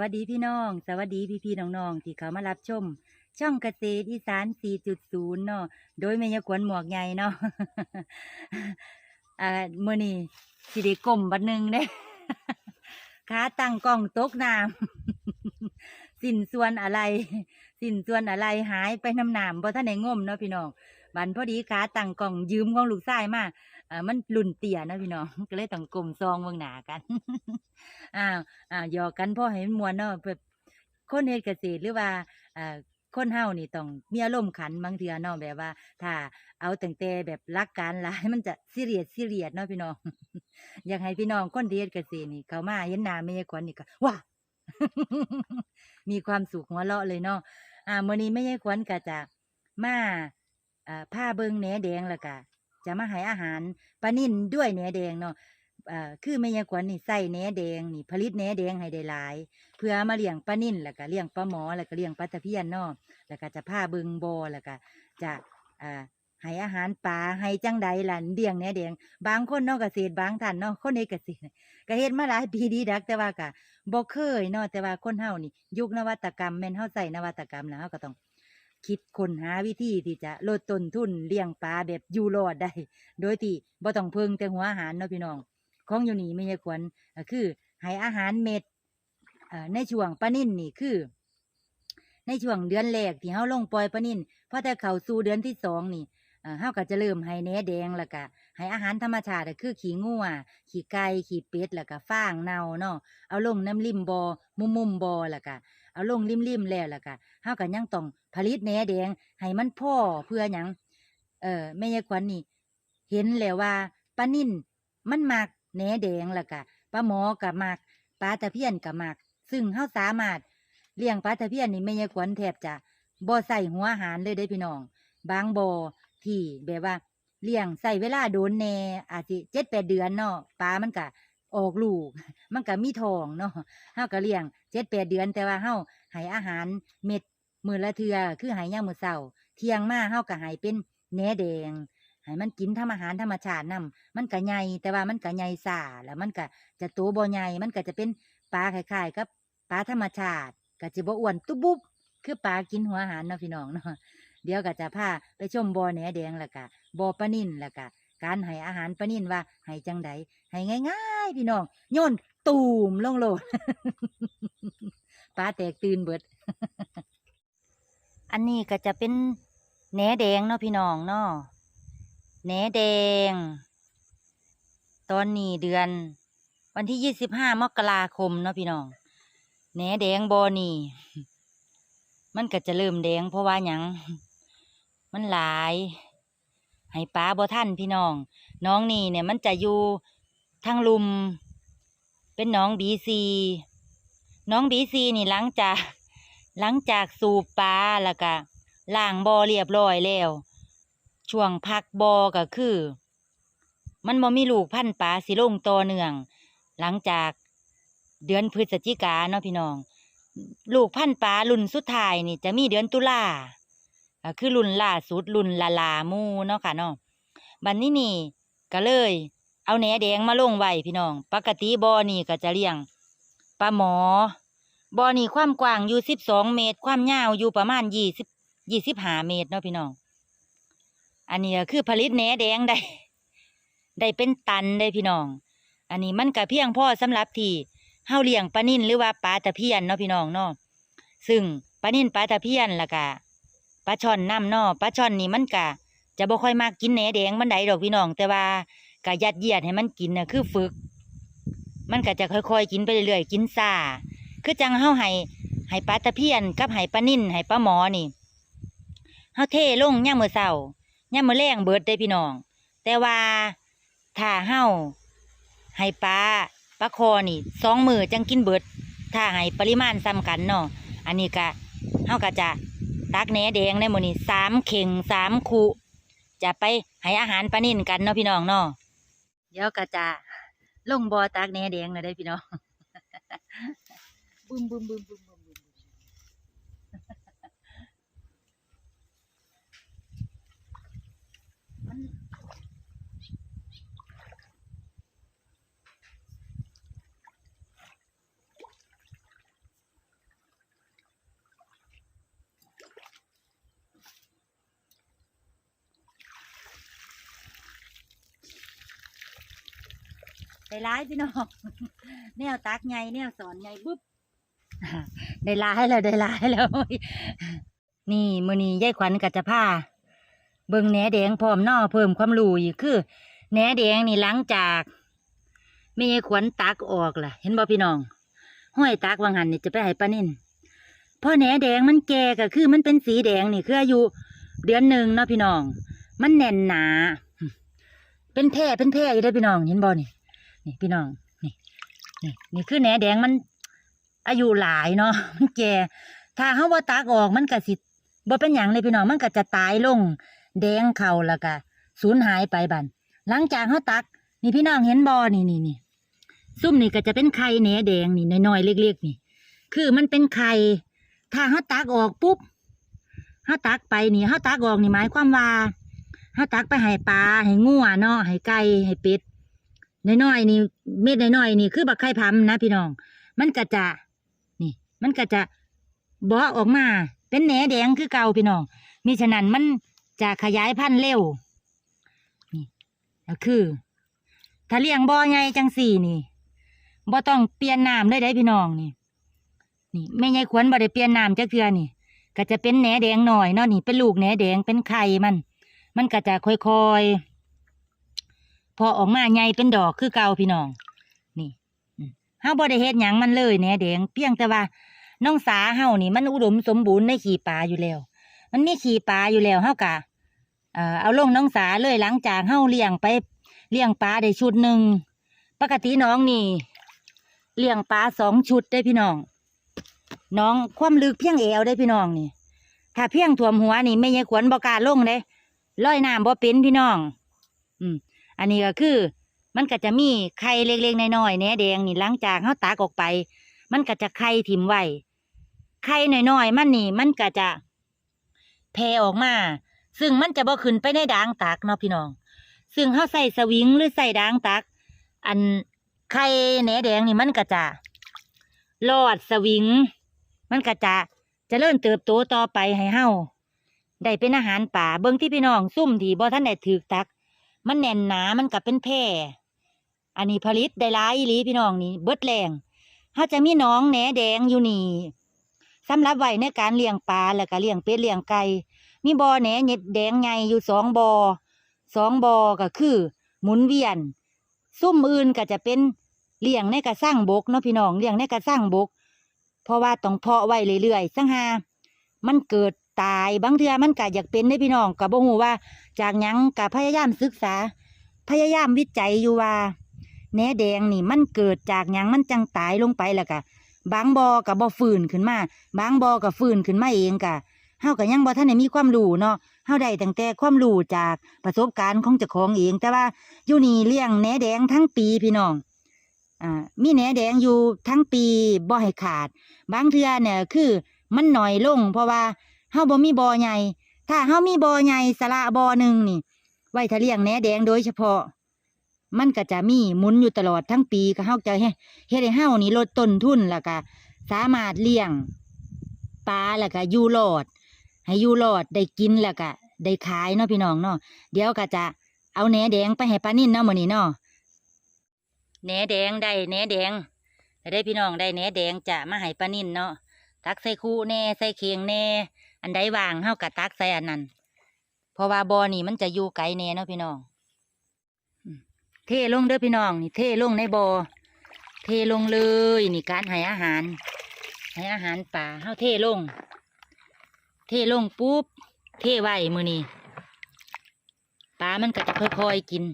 วัสดีพี่น้อง สวัสดีพี่พี่ๆน้องๆที่เขามารับชม ช่องเกษตรอีสาน 4.0 เนาะโดยแม่ยายขวัญหมวกใหญ่เนาะอ่ามื้อนี้สิได้ก้มบัดหนึงเด้ขาตั้งกล้องตกน้ำสินส่วนอะไร สินส่วนอะไรหายไปน้ำหน้ำบ่ทันได้งมเนาะพี่น้อง บันพอดีขาตั้งกล้องยืมของลูกชายมาอ่ามันรุ่นเตี่ยนะพี่น้องก็เลยต้องกลมซองเบิ่งหนากันอ้าวอ้าวหยอกกันพ่อให้มันมวนเนาะแบบคนเฮ็ดเกษตรหรือว่าอ่าคนเฮานี่ต้องมีอารมณ์ขันบางเทื่อเนาะแบบว่า ถ้าเอาตั้งแต่แบบรักการหลายมันจะซีเรียสซีเรียสเนาะพี่น้อง อยากให้พี่น้องคนเฮ็ดเกษตรนี่เขามาเห็นหน้าแม่ยายขวัญนี่ก็ว้ามีความสุขหัวเราะเลยเนาะอ่ามื้อนี้แม่ยายขวัญก็จะมา อ่าเบิงแหนแดงแล้วก็จะมาให้อาหารปลานิ่นด้วยแหนแดงเนาะคือแม่ยายขวัญนี่ใส่แหนแดงนี่ผลิตแหนแดงให้ได้หลาย เพื่อมาเลี้ยงปลานิ่นแล้วก็เลี้ยงปลาหมอแล้วก็เลี้ยงปลาตะเพียนเนาะแล้วก็จะพาเบิงบอแล้วก็จะอ่าให้อาหารปลาให้จังใดล่ะเลี้ยงแหนแดง บางคนเนาะเกษตรบางท่านเนาะคนในเกษตรก็เฮ็ดมาหลายปีดีดักแต่ว่าก็บ่เคยเนาะแต่ว่าคนเฮานี่ ยุคนวัตกรรมแม่นเฮาใส่นวัตกรรมแล้วเฮาก็ต้อง คิดค้นหาวิธีที่จะลดต้นทุนเลี้ยงปลาแบบอยู่รอดได้ โดยที่บ่ต้องเพิ่งแต่หัวอาหารเนาะพี่น้อง ของอยู่นี่ไม่ใช่ควรคือให้อาหารเม็ดในช่วงปลานิ่นนี่คือ ในช่วงเดือนแรกที่เฮาลงปล่อยปลานิ่นพอแต่เข้าสู่เดือนที่สองนี่เฮาก็จะเริ่มให้แหนแดงแล้วก็ให้อาหารธรรมชาติคือขี้งัวขี้ไก่ขี้เป็ดแล้วก็ฟางเน่าเนาะเอาลงน้ำริมบอ่อมุมมุมบ่อแล้วก็ เอาลงริมริมๆแล้วแล้วก็เฮาก็ยังต้องผลิตแหนแดงให้มันพ่อเพื่อหยังเอ่อแม่ยายขวัญนี่ เห็นแล้วว่าปลานิ่นมันมักแหนแดงแล้วก็ปลาหมอกับมักปลาตะเพียนกับมัก ซึ่งเฮาสามารถเลี้ยงปลาตะเพียนนี่ไม่ยายขวัญแทบจะบ่ใส่หัวอาหารเลยเด้พี่น้อง บางบ่อที่แบบว่าเลี้ยงใส่เวลาโดนแหน่อาจสิเจ็ดแปดเดือนเนาะปลามันก็ออกลูก มันก็มีทองเนาะเฮาก็เลี้ยง เจ็ดแปดเดือนแต่ว่าเฮาให้อาหารเม็ดมือละเทือคือให้ยามมื้อเช้าเที่ยงมาเฮาก็ให้เป็นแหนแดงให้มันกินทำอาหารธรรมชาตินํมันก็ใหญ่แต่ว่ามันก็ใหญ่ซ่าแล้วมันก็จะโตบ่ใหญ่มันก็จะเป็นปลาคล้ายๆกับปลาธรรมชาติก็จะบ่อ้วนตุ๊บบุบคือปลากินหัวอาหารเนาะพี่น้องเนาะเดี๋ยวก็จะพาไปชมบ่อแหนแดงแล้วก็บ่อปลานิ่นแล้วก็การให้อาหารปลานิ่นว่าให้จังใดให้ง่าย ๆ พี่น้องโยน ตูมลงโลดปลาแตกตื่นเบิด อันนี้ก็จะเป็นแหนแดงเนาะพี่น้องเนาะแหนแดง ตอนนี้เดือน วันที่ยี่สิบห้ามกราคมเนาะพี่น้องแหนแดงบอนี่ มันก็จะเริ่มแดงเพราะว่าหยัง มันหลาย ให้ป้าบ่ท่านพี่น้อง น้องนี่เนี่ยมันจะอยู่ทางลุม เป็นน้องบีซีน้องบีซีนี่หลังจาก หลังจากสูบปลาแล้วก็ล้างบ่อเรียบร้อยแล้ว ช่วงพักบอก็คือ มันบ่มีลูกพันธ์ปลาสิลงต่อเนื่อง หลังจากเดือนพฤศจิกาเนาะพี่น้อง ลูกพันธ์ปลารุ่นสุดท้ายนี่จะมีเดือนตุลาก็คือรุ่นล่าสุดรุ่นลาลามูเนาะค่ะเนาะบัดนนี้นี่ก็เลย เอาแหนแดงมาลงไว้พี่น้อง ปกติบ่อนี่ก็จะเลี้ยงปลาหมอบ่อนี่ความกว้างอยู่สิบสองเมตร ความยาวอยู่ประมาณยี่สิบยี่สิบห้าเมตรเนาะพี่น้อง อันนี้คือผลิตแหนแดงได้ ได้เป็นตันได้พี่น้อง อันนี้มันก็เพียงพอสำหรับที่เฮาเลี้ยงปลานิ่นหรือว่าปลาตะเพียนเนาะพี่น้องเนาะซึ่งปลานิ่นปลาตะเพียนล่ะกะปลาช่อนน้ำเนาะปลาช่อนนี่มันกะจะบ่ค่อยมากกินแหนแดงมันใดดอกพี่น้อง แต่ว่า กะยัดเยียดให้มันกินน่ะคือฝึก มันก็จะค่อยๆ กินไปเรื่อยๆ กินซ่า คือจังเฮาให้ให้ปลาตะเพียนกับให้ปลานิ่นให้ปลาหมอนี่เฮาเทลงย่ามมื้อเช้าย่ามมื้อแรงเบิดได้พี่น้อง แต่ว่าถ้าเฮาให้ปลาปลาคอนี่สองมือจังกินเบิด ถ้าให้ปริมาณซ้ำกันเนาะอันนี้ก็เฮาก็จะตักแหนแดงในมื้อนี้สามเข่งสามคุจะไปให้อาหารปลานิ่นกันเนาะพี่น้องเนาะ เดี๋ยวกะจะลงบอตากแหนแดงเลยได้พี่น้องบึมบึมบึมบึม ได้ร้ายพี่น้องแนวตักไงแนวสอนไงปุ๊บได้ร้ายแล้วได้ร้ายแล้ว นี่มือนี้ยายขวัญก็จะพาเบิ่งแหนแดงพร้อมนอเพิ่มความรู้อีกคือแหนแดงนี่หลังจากแม่ยายขวัญตักออกล่ะ เห็นบ่พี่น้องห้อยตักวางหันนี่จะไปให้ป้านิ่นพอแหนแดงมันแก่ก็คือมันเป็นสีแดงนี่คืออายุเดือนหนึ่งเนาะพี่น้อง มันแน่นหนา เป็นแพร่เป็นแพร่อยู่ได้พี่น้องเห็นบ่นี่ นี่พี่น้อง นี่ นี่นี่คือแหนแดงมันอายุหลายเนาะมันแก่ถ้าเฮาบ่าตักออกมันก็สิบ่เป็นหยังเลยพี่น้องมันก็จะตายลง แดงเข้าแล้วก็สูญหายไปบัดหลังจากเฮาตัก นี่พี่น้องเห็นบ่นี่นี่นี่ซุ่มนี่ก็จะเป็นไข่แหนแดงนี่น้อยๆเล็กๆนี่ คือมันเป็นไข่ถ้าเฮาตักออกปุ๊บเฮาตักไปนี่เฮาตักออกนี่หมายความว่าเฮาตักไปให้ปลาให้งัวเนาะให้ไก่ให้เป็ด น้อยๆนี่เม็ดน้อยๆนี่คือบักไข่พำนะพี่น้อง มันก็จะนี่ มันก็จะบาะออกมา เป็นแหนแดงคือเก่าพี่น้องมิฉะนั้นมันจะขยายพันธุ์เร็วนี่ก็คือ ถ้าเลี้ยงบ่อใหญ่จังสี่นี่บ่ต้องเปลี่ยนน้ำเลยได้พี่น้องนี่นี่แม่ยายขวัญบ่ได้เปลี่ยนน้ำจักเทื่อนี่ ก็จะเป็นแหนแดงหน่อยเนาะนี่เป็นลูกแหนแดงเป็นไข่มัน มันก็จะค่อยๆ พอออกมาใหญ่เป็นดอกคือเก่าพี่น้อง นี่เฮาบ่ได้เฮ็ดหยังมันเลยแหนแดง เพียงแต่ว่าน้องสาเฮานี่มันอุดมสมบูรณ์ในขี้ปลาอยู่แล้ว มันมีขี้ปลาอยู่แล้วเฮากะเอ่อเอาลงน้องสาเลยหลังจากเฮาเลี้ยงไปเลี้ยงปลาได้ชุดหนึ่งปกติน้องนี่เลี้ยงปลาสองชุดได้พี่น้อง น้องความลึกเพียงเอวได้พี่น้องนี่ ถ้าเพียงท่วมหัวนี่ไม่ยายขวัญบ่กล้าลงเด้ลอยน้ำบ่เป็นพี่น้อง อืม อันนี้ก็คือ มันก็จะมีไข่เล็กๆน้อยๆแหนแดงนี่หลังจากเขาตากออกไป มันก็จะไข่ถิ่มไว้ไข่น้อยๆมันนี่ มันก็จะแผ่ออกมา ซึ่งมันจะบ่ขึ้นไปในด่างตักเนาะพี่น้อง ซึ่งเขาใส่สวิงหรือใส่ด่างตัก อันไข่แหนแดงนี่มันก็จะรอดสวิง มันก็จะจะเริ่มเติบโตต่อไปให้เฮาได้เป็นอาหารป่าเบิ่งที่พี่น้องซุ่มที่บ่ท่านได้ถือตัก มันแน่นหนามันกับเป็นแพร่อันนี้ผลิตได้หลายอีหลีพี่น้องนี่เบิดแรงเขาจะมีน้องแหนแดงอยู่นี่สำหรับไว้ในการเลี้ยงปลาแล้วก็เลี้ยงเป็ดเลี้ยงไก่มีบ่อแหนเน็ดแดงใหญ่อยู่สองบ่อสองบ่อก็คือ หมุนเวียน ซุ่มอื่นก็จะเป็นเลี้ยงในกระสร้างบกเนาะพี่น้องเลี้ยงในกระสร้างบก เพราะว่าต้องเพาะไว้เรื่อยๆสังหามันเกิด ตายบางเทื่อมันก็อยากเป็นได้พี่น้องก็บ่ฮู้ว่า จากหยังก็พยายามศึกษา พยายามวิจัยอยู่ว่าแหนแดงนี่มันเกิดจากหยังมันจังตายลงไปแล้วก็บางบอกับบ่ฟื้นขึ้นมา บางบอกับฟื้นขึ้นมาเองกะเฮาก็ยังบ่ทันได้มีความรู้เนาะเฮาได้ตั้งแต่ความรู้จากประสบการณ์ของเจ้าของเอง แต่ว่าอยู่นี่เลี้ยงแหนแดงทั้งปีพี่น้องอ่ามีแหนแดงอยู่ทั้งปีบ่ให้ขาด บางเทื่อเนี่ยคือมันหน่อยลง เพราะว่า เฮาบ่มีบ่อใหญ่ ถ้าเฮามีบ่อใหญ่สละบ่อหนึ่งนี่ ไว้ถ้าเลี้ยงแหนแดงโดยเฉพาะ มันก็จะมีหมุนอยู่ตลอดทั้งปีก็เฮาจะเฮ็ดเฮ็ดให้เฮานี่ลดต้นทุนแล้วก็สามารถเลี้ยงปลาแล้วก็อยู่รอด ให้อยู่รอดได้กินแล้วก็ได้ขายเนาะพี่น้องเนาะเดี๋ยวก็จะเอาแหนแดงไปให้ปลานิ่นเนาะมื้อนี้เนาะแหนแดงได้แหนแดงได้พี่น้องได้แหนแดงจะมาให้ปลานิ่นเนาะตักใส่คู่แน่ใส่เคียงแน่ อันใดว่างเฮาก็ตักใส่อันนั้น เพราะว่าบ่อนี่มันจะอยู่ไกลแน่เนาะพี่น้องเทลงเด้อพี่น้องนี่เทลงในบ่อเทลงเลยนี่การให้อาหาร ให้อาหารป่าเฮาเทลง เทลงปุ๊บเทไว้มือนี่ปลามันก็จะค่อยๆกิน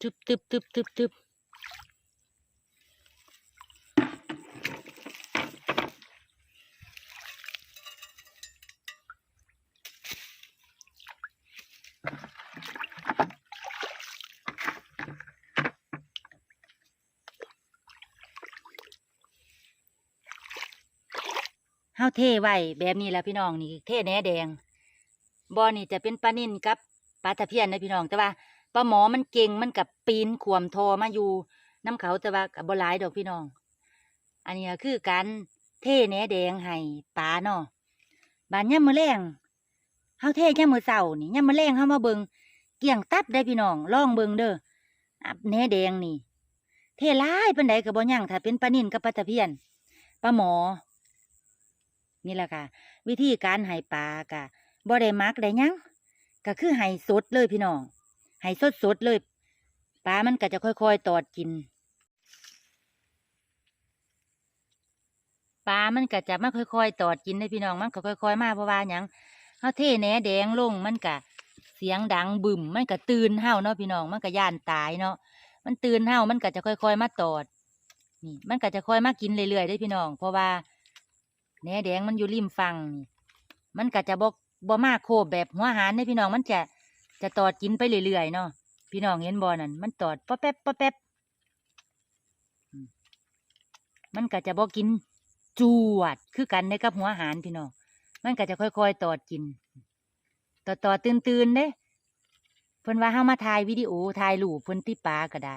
ตึบตึบตึบตึบตึบ เทไว้แบบนี้แหละพี่น้องนี่เทแหนแดงบอนี่จะเป็นปลานิ่นกับปลาตะเพียนนะพี่น้องแต่ว่าปลาหมอมันเก่งมันกับปีนขวมทอมาอยู่น้ำเขาแต่ว่ากับบหลายดอกพี่น้อง อันนี้คือการเทแหนแดงให้ปลาเนาะบานย่ำมือแรงเฮาเทย่ำมือเสานี่ย่ำมือแรงเฮามาเบิงเกี่ยงตับได้พี่น้องล่องเบิงเด้อแหนแดงนี่ เทหลายปานใดก็บ่ยั่งถ้าเป็นปลานิ่นกับปลาตะเพียนปลาหมอ นี่แหละค่ะ วิธีการให้ปลากะบ่ได้มักได้ยังก็คือให้สดเลยพี่น้องให้สดสดเลยปลามันก็จะค่อยๆตอดกินปลามันก็จะมาค่อยๆ ตอดกินได้พี่น้องมันก็ค่อยๆ มาเพราะว่าหยังเฮาเทแหนแดงลงมันก็เสียงดังบึมมันก็ตื่นเฮาเนาะพี่น้องมันก็ย่านตายเนาะมันตื่นเฮามันก็จะค่อยๆ มาตอดนี่มันก็จะค่อยมากินเรื่อยๆได้พี่น้อง เพราะว่า แหนแดงมันอยู่ริมฝั่งนี่มันก็จะบ่บ่มาโคบแบบหัวหารได้พี่น้องมันจะจะตอดกินไปเรื่อยๆเนาะพี่น้องเห็นบ่นั่นมันตอดป๊อแป๊บป๊อแป๊บมันก็จะบ่กินจวดคือกันในกับหัวหารพี่น้องมันก็จะค่อยๆตอดกินตอดตอตื่นตื่นๆเด้เพิ่นว่าเฮามาถ่ายวิดีโอถ่ายรูปเพิ่นติปลาก็ได้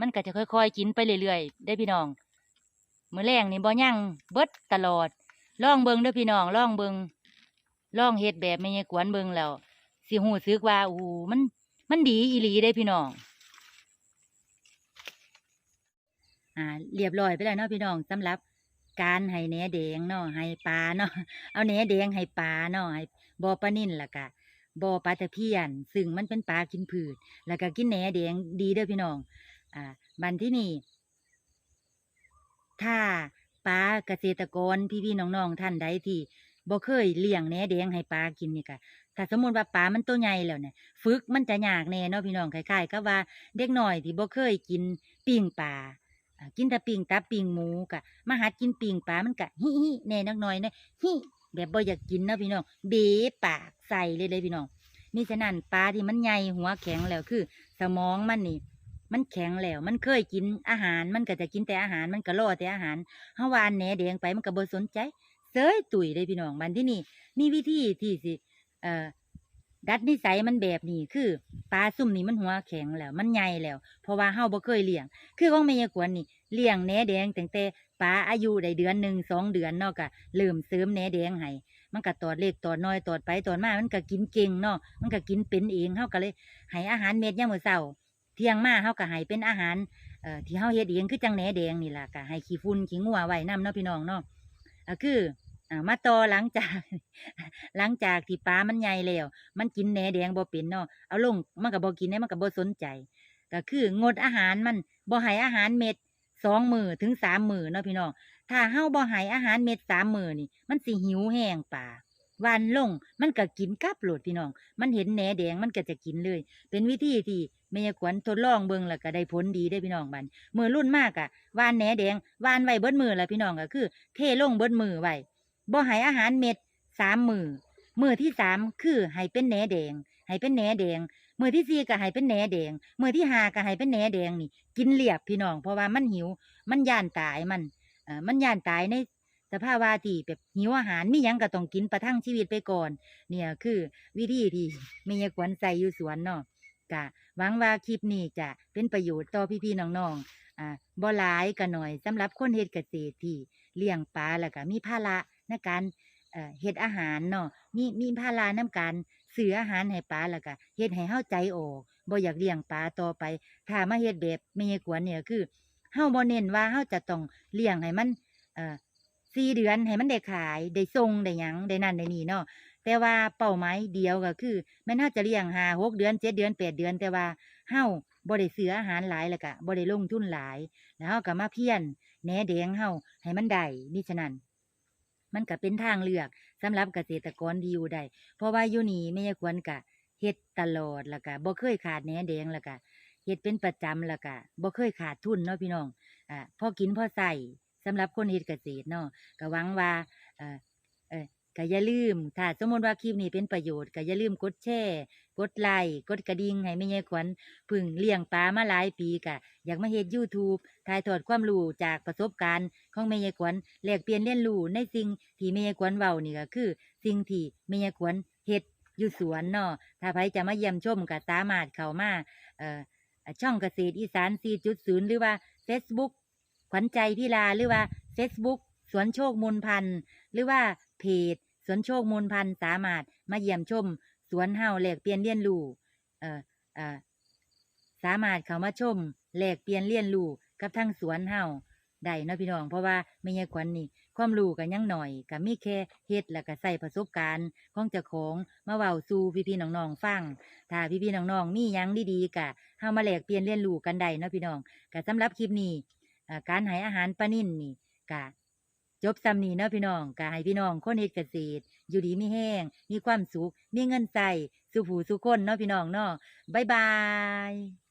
มันก็จะค่อยๆกินไปเรื่อยๆได้พี่น้องมื้อแรงนี่บ่ยั่งเบิดตลอดล่องเบิงเด้อพี่น้องล่องเบิงล่องเฮ็ดแบบแม่ยายกวนเบิงแล้วสิฮู้สึกว่าโอ้มันมันดีอีหลีได้พี่น้องอ่าเรียบร้อยไปแล้วเนาะพี่น้องสำหรับการให้แหนแดงเนาะให้ปลาเนาะเอาแหนแดงให้ปลาเนาะให้บ่อปลานิ่นล่ะกะบ่อปลาตะเพียน ซึ่งมันเป็นปลากินพืชแล้วก็กินแหนแดงดีเด้อพี่น้อง อ่าบันที่นี่ถ้าปลาเกษตรกรพี่ๆน้องๆท่านใดที่บ่เคยเลี้ยงแหนแดงให้ปลากินนี่ก็ถ้าสมมติว่าปลามันตัวใหญ่แล้วเนี่ยฝึกมันจะยากแน่เนาะพี่น้องคล้ายๆกับว่าเด็กน้อยที่บ่เคยกินปิ้งปลากินแต่ปิ้งตับปิ้งหมูกะมาหัดกินปิ้งปลามันกะฮิฮิแน่นักหน่อยเนาะฮิแบบบ่อยากกินเนาะพี่น้องเบะปากใส่เลยเลยพี่น้องมิฉะนั้นปลาที่มันใหญ่หัวแข็งแล้วคือ สมองมันนี่ มันแข็งแล้ว มันเคยกินอาหาร มันก็จะกินแต่อาหาร มันก็รอแต่อาหารเฮาวานแหนแดงไป มันก็บ่สนใจ เสยตุ๋ยเลยพี่น้องบันที่นี่ มีวิธีที่สิ เอ่อ ดัดนิสัยมันแบบนี้คือปลาซุ่มนี่มันหัวแข็งแล้ว มันใหญ่แล้ว เพราะว่าเฮาบ่เคยเลี้ยง คือของแม่ยายกวนนี่ เลี้ยงแหนแดงตั้งแต่ปลาอายุได้เดือนหนึ่งสองเดือนเนาะก็เริ่มเสริมแหนแดงให้มันก็ตอดเล็กตอดน้อยตอดไปตอดมา มันก็กินเก่งเนาะ มันก็กินเป็นเองเฮาก็เลยให้อาหารเม็ดยามมื้อเช้า ที่ยงมาเฮาก็ให้เป็นอาหารเอ่อที่เฮาเฮ็ดเองคือจังแหนแดงนี่ล่ะก็ให้ขี้ฝุ่นขี้งัวไว้นํเนาะพี่น้องเนาะอ่าคือมาต่อหลังจาก หลังจากที่ปลามันใหญ่แล้ว มันกินแหนแดงบ่เป็นเนาะเอาลงมันก็บ่กินเด้มันก็บ่สนใจ ก็คืองดอาหารมันบ่ให้อาหารเม็ดสองมือถึงสามมือเนาะพี่น้องถ้าเฮาบ่ให้อาหารเม็ดสามมือนี่ มันสิหิวแห้งปลาวันลงมันก็กินกลับโลดพี่น้อง มันเห็นแหนแดงมันก็จะกินเลย เป็นวิธีที่ แม่ยขวัญทดลองเบิ่งแล้วก็ได้ผลดีได้พี่น้องบัดมือรุ่นมากอะวานแหนแดงวานไว้เบิดมือแล้วพี่น้องก็คือ เทลงเบิดมือไว้บ่ให้อาหารเม็ดสามมือมือที่สามคือให้เป็นแหนแดงให้เป็นแหนแดงมือที่สี่ก็ให้เป็นแหนแดงมือที่ห้าก็ให้เป็นแหนแดงนี่ กินเรียบพี่น้อง เพราะว่ามันหิว มันย่านตายมันเอ่อมันย่านตายในสภาวะที่แบบหิวอาหารมียังก็ต้องกินประทังชีวิตไปก่อน เนี่ยคือวิธีที่แม่ยายขวัญใส่อยู่สวนเนาะ กะหวังว่าคลิปนี้จะเป็นประโยชน์ต่อพี่ๆน้องๆอ่าบ่หลายก็หน่อยสำหรับคนเฮ็ดเกษตรที่เลี้ยงปลาแล้วก็มีภาระในการเอ่อเฮ็ดอาหารเนาะมีมีภาระนํการซื้ออาหารให้ปลาแล้วก็เฮ็ดให้เฮาใจออกบ่อยากเลี้ยงปลาต่อไป ถ้ามาเฮ็ดแบบแม่ยายขวัญเนี่ยคือเฮาบ่เน้นว่าเฮาจะต้องเลี้ยงให้มันเอ่อสี่เดือนให้มันได้ขายได้ส่งได้หยังได้นั่นได้นี่เนาะ แต่ว่าเป้าหมายเดียวก็คือแม่นเฮาจะเลี้ยงหาหกเดือนเจ็ดเดือนแปดเดือน แต่ว่าเฮาบ่ได้ซื้ออาหารหลายแล้วก็บ่ได้ลงทุนหลาย แล้วเฮาก็มาเพี้ยรแหนแดงเฮาให้มันได้มิฉะนั้นมันก็เป็นทางเลือกสำหรับเกษตรกรที่อยู่ได้เพราะว่าอยู่นี่แม่ยายควรก็เฮ็ดตลอดแล้วก็บ่เคยขาดแหนแดงแล้วก็เฮ็ดเป็นประจำแล้วก็บ่เคยขาดทุนเนาะพี่น้องอ่าพอกินพอใส่สำหรับคนเฮ็ดเกษตรเนาะก็หวังว่าอ่อเอ่อ ก็อย่าลืม ถ้าสมมติว่าคลิปนี้เป็นประโยชน์ก็อย่าลืมกดแชร์กดไลค์กดกระดิ่งให้แม่ยายขวัญพึ่งเลี้ยงปลามาหลายปีกะอยากมาเฮ็ด YouTube ถ่ายทอดความรู้จากประสบการณ์ของแม่ยายขวัญแลกเปลี่ยนเรียนรู้ในสิ่งที่แม่ยายขวัญเว้านี่ก็คือ สิ่งที่แม่ยายขวัญเฮ็ดอยู่สวนเนาะถ้าใครจะมาเยี่ยมชมก็สามารถเข้ามาเอ่อช่องเกษตรอีสาน 4.0 หรือว่า Facebook ขวัญใจพิลาหรือว่า Facebook สวนโชคมูลพันธ์หรือว่าเพจ วนโชคมูลพันธ์สามารถมาเยี่ยมชม สวนเฮาแหลกเปลี่ยนเรียนรู้เอ่อเอ่อสามารถเข้ามาชมแหลกเปลี่ยนเรียนรู้กับทางสวนเฮาได้เนาะพี่น้องเพราะว่าแม่ยายขวัญนี่ความรู้ก็ยังหน่อยก็มีแค่เฮ็ดแล้วก็ใส่ประสบการณ์ของเจ้าของมาเว้าสู่พี่ๆน้องๆฟังถ้าพี่ๆน้องๆมีหยังดีๆก็เฮามาแลกเปลี่ยนเรียนรู้กันได้เนาะพี่น้องก็สำหรับคลิปนี้การให้อาหารปลานิ่นนี่ก็ จบซ้ำนี้เนาะพี่น้องก็ให้พี่น้องคนเฮ็ดเกษตร อยู่ดีมีแห้ง มีความสุข มีเงินใส่สู่ผู้สู่คนเนาะพี่น้องเนาะบ๊ายบาย